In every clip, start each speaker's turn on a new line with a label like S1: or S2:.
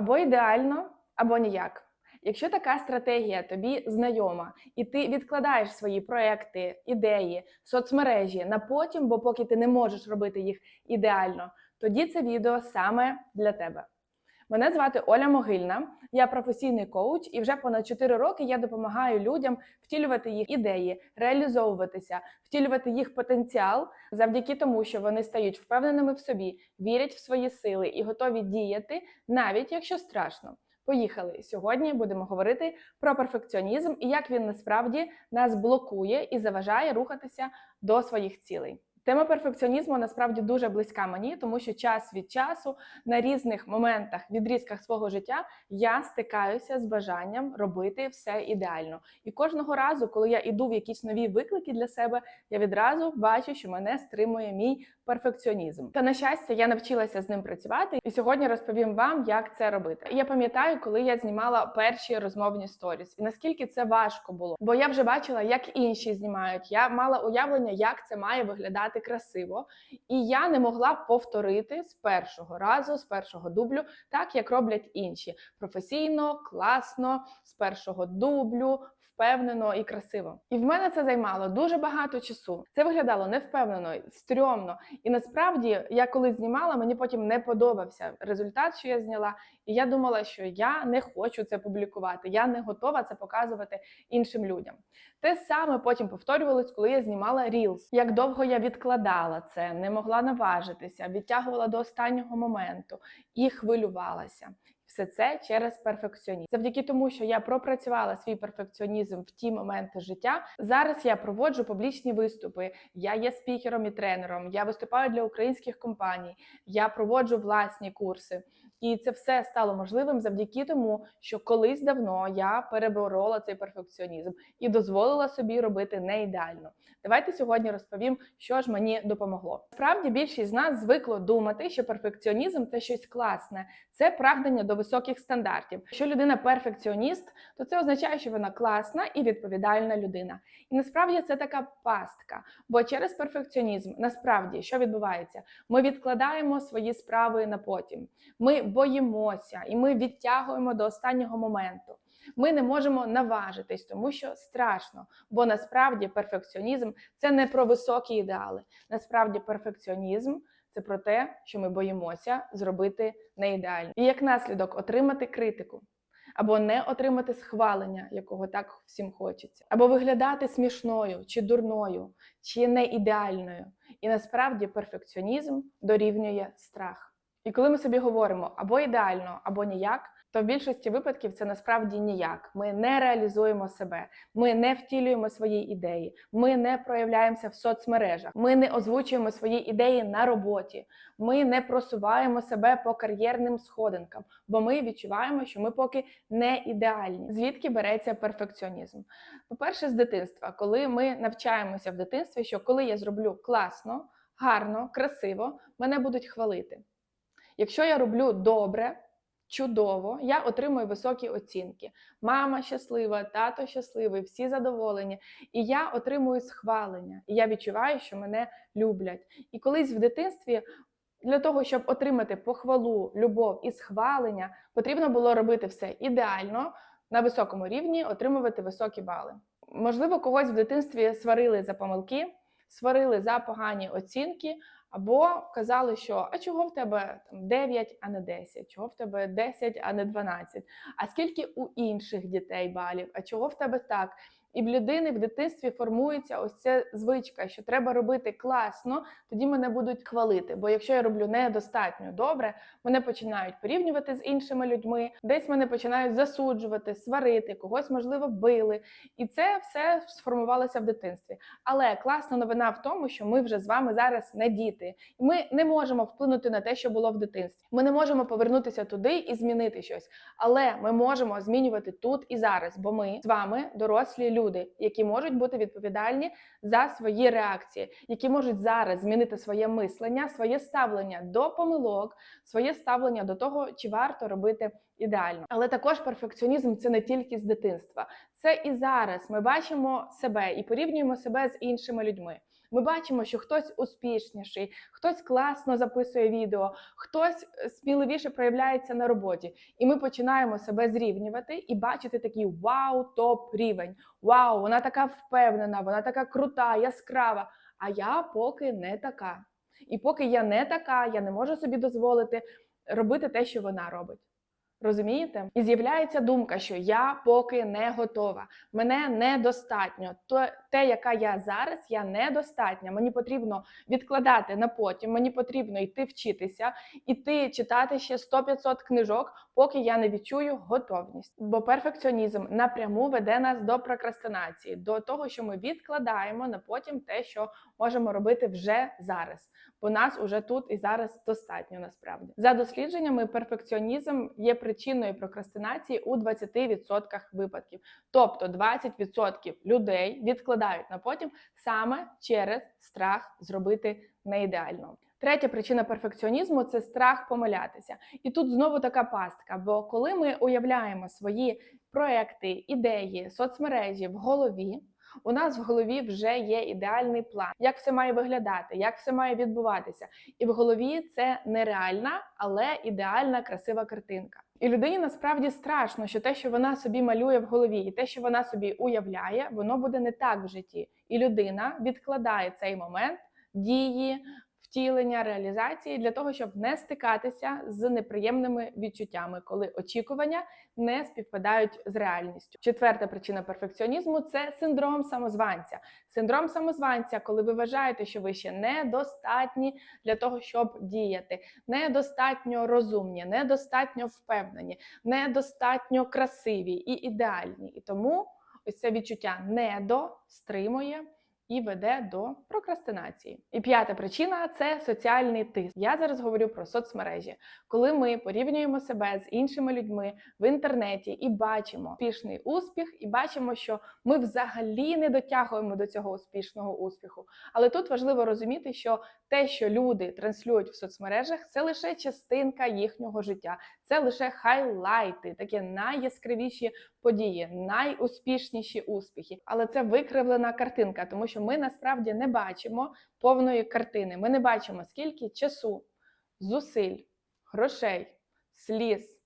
S1: Або ідеально, або ніяк. Якщо така стратегія тобі знайома, і ти відкладаєш свої проекти, ідеї, соцмережі на потім, бо поки ти не можеш робити їх ідеально, тоді це відео саме для тебе. Мене звати Оля Могильна, я професійний коуч, і вже понад 4 роки я допомагаю людям втілювати їх ідеї, реалізовуватися, втілювати їх потенціал завдяки тому, що вони стають впевненими в собі, вірять в свої сили і готові діяти, навіть якщо страшно. Поїхали сьогодні. Будемо говорити про перфекціонізм і як він насправді нас блокує і заважає рухатися до своїх цілей. Тема перфекціонізму насправді дуже близька мені, тому що час від часу на різних моментах, відрізках свого життя я стикаюся з бажанням робити все ідеально. І кожного разу, коли я іду в якісь нові виклики для себе, я відразу бачу, що мене стримує мій перфекціонізм. Та на щастя, я навчилася з ним працювати, і сьогодні розповім вам, як це робити. Я пам'ятаю, коли я знімала перші розмовні сторіс, і наскільки це важко було, бо я вже бачила, як інші знімають. Я мала уявлення, як це має виглядати красиво, і я не могла повторити з першого разу, з першого дублю, так як роблять інші професійно, класно, з першого дублю. Впевнено і красиво, і в мене це займало дуже багато часу. Це виглядало невпевнено, стрьомно. І насправді, я коли знімала, мені потім не подобався результат, що я зняла. І я думала, що я не хочу це публікувати, я не готова це показувати іншим людям. Те саме потім повторювалось, коли я знімала Reels. Як довго я відкладала це, не могла наважитися, відтягувала до останнього моменту і хвилювалася. Все це через перфекціонізм. Завдяки тому, що я пропрацювала свій перфекціонізм в ті моменти життя. Зараз я проводжу публічні виступи. Я є спікером і тренером. Я виступаю для українських компаній, я проводжу власні курси. І це все стало можливим завдяки тому, що колись давно я переборола цей перфекціонізм і дозволила собі робити не ідеально. Давайте сьогодні розповім, що ж мені допомогло. Справді більшість з нас звикло думати, що перфекціонізм це щось класне, це прагнення до високих стандартів. Якщо людина перфекціоніст, то це означає, що вона класна і відповідальна людина. І насправді це така пастка. Бо через перфекціонізм насправді що відбувається? Ми відкладаємо свої справи на потім. Ми боїмося і ми відтягуємо до останнього моменту. Ми не можемо наважитись, тому що страшно. Бо насправді перфекціонізм це не про високі ідеали. Насправді перфекціонізм це про те, що ми боїмося зробити не ідеально. І як наслідок отримати критику. Або не отримати схвалення, якого так всім хочеться, або виглядати смішною, чи дурною, чи не ідеальною. І насправді перфекціонізм дорівнює страх. І коли ми собі говоримо або ідеально, або ніяк, то в більшості випадків це насправді ніяк. Ми не реалізуємо себе, ми не втілюємо свої ідеї, ми не проявляємося в соцмережах, ми не озвучуємо свої ідеї на роботі, ми не просуваємо себе по кар'єрним сходинкам, бо ми відчуваємо, що ми поки не ідеальні. Звідки береться перфекціонізм? По-перше, з дитинства, коли ми навчаємося в дитинстві, що коли я зроблю класно, гарно, красиво, мене будуть хвалити. Якщо я роблю добре, чудово, я отримую високі оцінки. Мама щаслива, тато щасливий, всі задоволені. І я отримую схвалення. І я відчуваю, що мене люблять. І колись в дитинстві. Для того, щоб отримати похвалу, любов і схвалення, потрібно було робити все ідеально на високому рівні, отримувати високі бали. Можливо, когось в дитинстві сварили за помилки, сварили за погані оцінки, або казали, що а чого в тебе там 9, а не 10, чого в тебе 10, а не 12, а скільки у інших дітей балів, а чого в тебе так? І в людини в дитинстві формується ось ця звичка, що треба робити класно, тоді мене будуть хвалити. Бо якщо я роблю недостатньо добре, мене починають порівнювати з іншими людьми, десь мене починають засуджувати, сварити, когось можливо били. І це все сформувалося в дитинстві. Але класна новина в тому, що ми вже з вами зараз не діти, ми не можемо вплинути на те, що було в дитинстві. Ми не можемо повернутися туди і змінити щось. Але ми можемо змінювати тут і зараз, бо ми з вами дорослі люди люди, які можуть бути відповідальні за свої реакції, які можуть зараз змінити своє мислення, своє ставлення до помилок, своє ставлення до того, чи варто робити ідеально. Але також перфекціонізм це не тільки з дитинства, це і зараз ми бачимо себе і порівнюємо себе з іншими людьми. Ми бачимо, що хтось успішніший, хтось класно записує відео, хтось е, сміливіше проявляється на роботі. І ми починаємо себе зрівнювати і бачити такий вау, топ рівень. Вау, вона така впевнена, вона така крута, яскрава. А я поки не така. І поки я не така, я не можу собі дозволити робити те, що вона робить. Розумієте? І з'являється думка, що я поки не готова, мене недостатньо. То те, яка я зараз, я недостатня. Мені потрібно відкладати на потім, мені потрібно йти вчитися, іти читати ще 100-500 книжок, поки я не відчую готовність. Бо перфекціонізм напряму веде нас до прокрастинації, до того, що ми відкладаємо на потім те, що можемо робити вже зараз. Бо нас уже тут і зараз достатньо насправді. За дослідженнями, перфекціонізм є причиною прокрастинації у 20% випадків. Тобто 20% людей відкладають на потім саме через страх зробити не ідеально. Третя причина перфекціонізму це страх помилятися. І тут знову така пастка. Бо коли ми уявляємо свої проекти, ідеї, соцмережі в голові, у нас в голові вже є ідеальний план, як все має виглядати, як все має відбуватися. І в голові це нереальна, але ідеальна, красива картинка. І людині насправді страшно, що те, що вона собі малює в голові, і те, що вона собі уявляє, воно буде не так в житті. І людина відкладає цей момент дії, втілення, реалізації для того, щоб не стикатися з неприємними відчуттями, коли очікування не співпадають з реальністю. Четверта причина перфекціонізму це синдром самозванця. Синдром самозванця, коли ви вважаєте, що ви ще недостатні для того, щоб діяти, недостатньо розумні, недостатньо впевнені, недостатньо красиві і ідеальні. І тому ось це відчуття недо стримує і веде до прокрастинації. І п'ята причина це соціальний тиск. Я зараз говорю про соцмережі, коли ми порівнюємо себе з іншими людьми в інтернеті і бачимо успішний успіх, і бачимо, що ми взагалі не дотягуємо до цього успішного успіху. Але тут важливо розуміти, що те, що люди транслюють в соцмережах, це лише частинка їхнього життя, це лише хайлайти, такі найяскравіші події, найуспішніші успіхи. Але це викривлена картинка, тому що ми насправді не бачимо повної картини. Ми не бачимо, скільки часу, зусиль, грошей, сліз,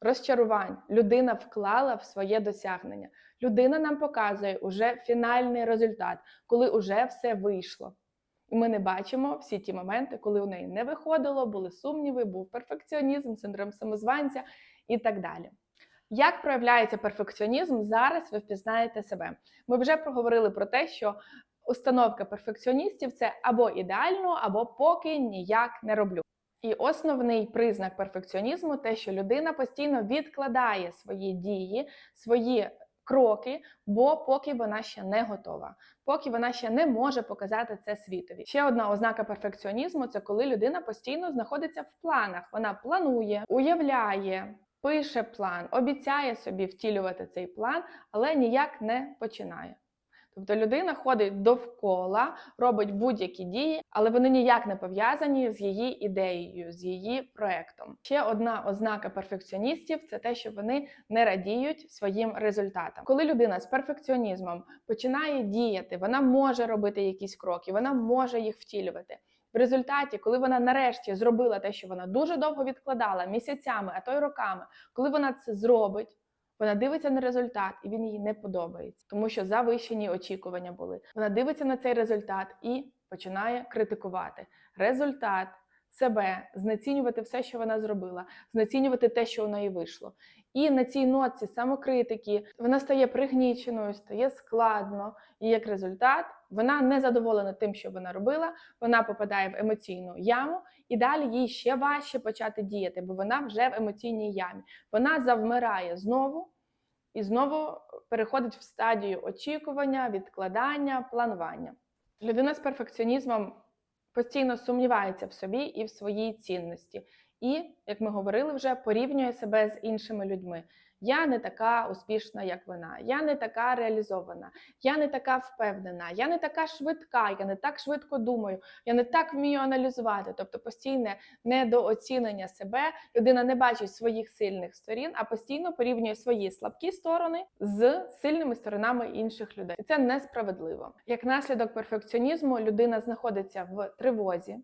S1: розчарувань людина вклала в своє досягнення. Людина нам показує уже фінальний результат, коли уже все вийшло. І ми не бачимо всі ті моменти, коли у неї не виходило, були сумніви, був перфекціонізм, синдром самозванця і так далі. Як проявляється перфекціонізм, зараз ви впізнаєте себе. Ми вже проговорили про те, що установка перфекціоністів це або ідеально, або поки ніяк не роблю. І основний признак перфекціонізму те, що людина постійно відкладає свої дії, свої кроки, бо поки вона ще не готова, поки вона ще не може показати це світові. Ще одна ознака перфекціонізму це коли людина постійно знаходиться в планах. Вона планує, уявляє, пише план, обіцяє собі втілювати цей план, але ніяк не починає. Тобто людина ходить довкола, робить будь-які дії, але вони ніяк не пов'язані з її ідеєю, з її проектом. Ще одна ознака перфекціоністів це те, що вони не радіють своїм результатам. Коли людина з перфекціонізмом починає діяти, вона може робити якісь кроки, вона може їх втілювати. В результаті, коли вона нарешті зробила те, що вона дуже довго відкладала місяцями, а то й роками, коли вона це зробить. Вона дивиться на результат, і він їй не подобається, тому що завищені очікування були. Вона дивиться на цей результат і починає критикувати результат себе, знецінювати все, що вона зробила, знецінювати те, що у неї вийшло. І на цій ноці самокритики вона стає пригніченою, стає складно, і як результат вона не задоволена тим, що вона робила. Вона попадає в емоційну яму, і далі їй ще важче почати діяти, бо вона вже в емоційній ямі. Вона завмирає знову і знову переходить в стадію очікування, відкладання, планування. Людина з перфекціонізмом постійно сумнівається в собі і в своїй цінності. І, як ми говорили вже, порівнює себе з іншими людьми. Я не така успішна, як вона, я не така реалізована, я не така впевнена, я не така швидка, я не так швидко думаю, я не так вмію аналізувати. Тобто постійне недооцінення себе. Людина не бачить своїх сильних сторін, а постійно порівнює свої слабкі сторони з сильними сторонами інших людей. І це несправедливо. Як наслідок перфекціонізму людина знаходиться в тривозі.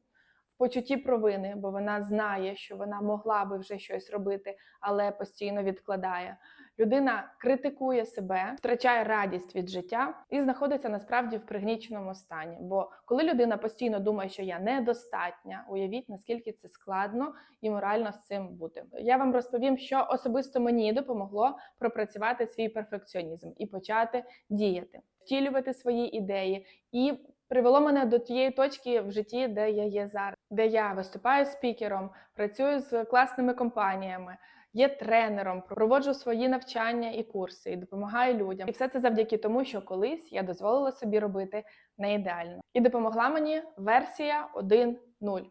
S1: Почутті провини, бо вона знає, що вона могла би вже щось робити, але постійно відкладає. Людина критикує себе, втрачає радість від життя і знаходиться насправді в пригніченому стані. Бо коли людина постійно думає, що я недостатня, уявіть наскільки це складно і морально з цим бути. Я вам розповім, що особисто мені допомогло пропрацювати свій перфекціонізм і почати діяти, втілювати свої ідеї і. Привело мене до тієї точки в житті, де я є зараз, де я виступаю спікером, працюю з класними компаніями, є тренером, проводжу свої навчання і курси і допомагаю людям. І все це завдяки тому, що колись я дозволила собі робити не ідеально. І допомогла мені версія 1.0.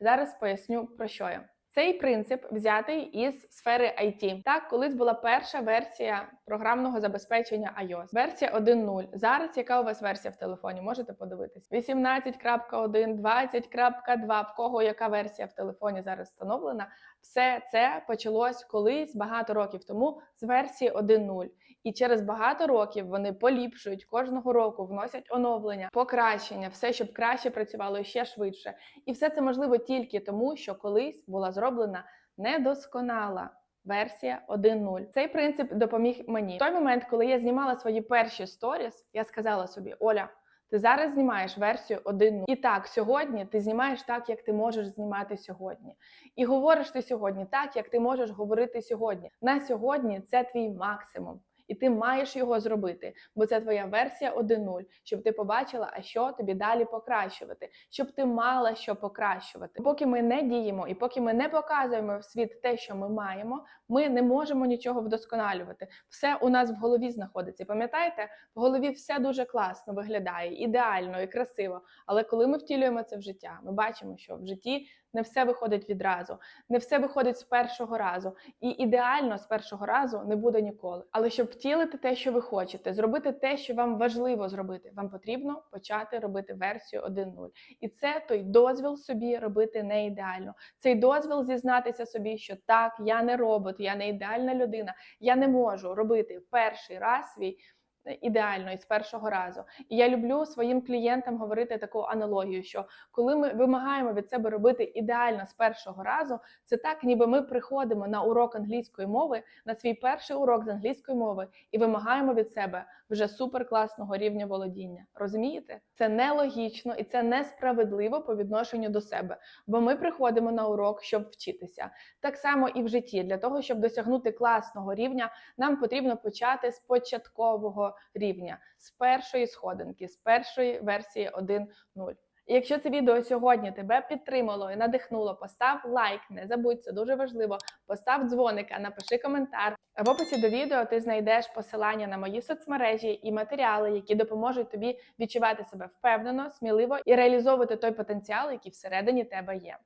S1: Зараз поясню про що я. Цей принцип взятий із сфери IT. Так, колись була перша версія програмного забезпечення iOS. Версія 1.0. Зараз яка у вас версія в телефоні? Можете подивитись. 18.1, 20.2. В кого яка версія в телефоні зараз встановлена? Все це почалось колись багато років тому з версії 1.0. І через багато років вони поліпшують кожного року, вносять оновлення, покращення, все, щоб краще працювало ще швидше. І все це можливо тільки тому, що колись була зроблена недосконала. Версія 1.0. Цей принцип допоміг мені. В той момент, коли я знімала свої перші сторіс, я сказала собі: Оля, ти зараз знімаєш версію 1.0. І так, сьогодні ти знімаєш так, як ти можеш знімати сьогодні. І говориш ти сьогодні так, як ти можеш говорити сьогодні. На сьогодні це твій максимум. І ти маєш його зробити, бо це твоя версія 1.0, щоб ти побачила, а що тобі далі покращувати, щоб ти мала що покращувати. Поки ми не діємо і поки ми не показуємо в світ те, що ми маємо, ми не можемо нічого вдосконалювати. Все у нас в голові знаходиться. Пам'ятаєте, в голові все дуже класно виглядає, ідеально і красиво. Але коли ми втілюємо це в життя, ми бачимо, що в житті не все виходить відразу, не все виходить з першого разу, і ідеально з першого разу не буде ніколи. Але щоб втілити те, що ви хочете, зробити те, що вам важливо зробити, вам потрібно почати робити версію 1.0. І це той дозвіл собі робити не ідеально. Цей дозвіл зізнатися собі, що так, я не робот, я не ідеальна людина, я не можу робити перший раз свій. Ідеально і з першого разу, і я люблю своїм клієнтам говорити таку аналогію, що коли ми вимагаємо від себе робити ідеально з першого разу, це так, ніби ми приходимо на урок англійської мови, на свій перший урок з англійської мови, і вимагаємо від себе вже суперкласного рівня володіння. Розумієте? Це нелогічно і це несправедливо по відношенню до себе, бо ми приходимо на урок, щоб вчитися. Так само і в житті для того, щоб досягнути класного рівня, нам потрібно почати з початкового рівня, з першої сходинки, з першої версії 1.0. Якщо це відео сьогодні тебе підтримало і надихнуло, постав лайк, не забудь, це дуже важливо. Постав дзвоника, напиши коментар. В описі до відео ти знайдеш посилання на мої соцмережі і матеріали, які допоможуть тобі відчувати себе впевнено, сміливо і реалізовувати той потенціал, який всередині тебе є.